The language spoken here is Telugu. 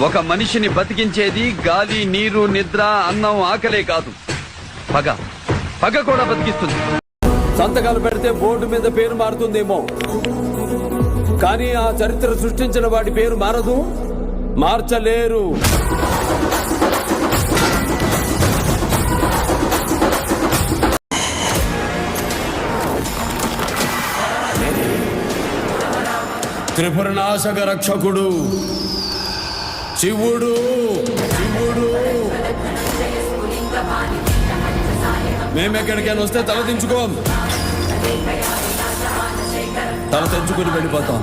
ఒక మనిషిని బతికించేది గాలి నీరు నిద్ర అన్నం ఆకలే కాదు. పగ. పగ కూడా బతికిస్తుంది. సంతకాలు పెడితే బోర్డు మీద పేరు మారుతుందేమో. కానీ ఆ చరిత్ర సృష్టించిన వాడి పేరు మారదు? మార్చలేరు. త్రిపుర నాశక రక్షకుడు. శివుడు శివుడు. మేమెక్కడికైనా వస్తే తల దించుకోం. తల తెంచుకుని వెళ్ళిపోతాం.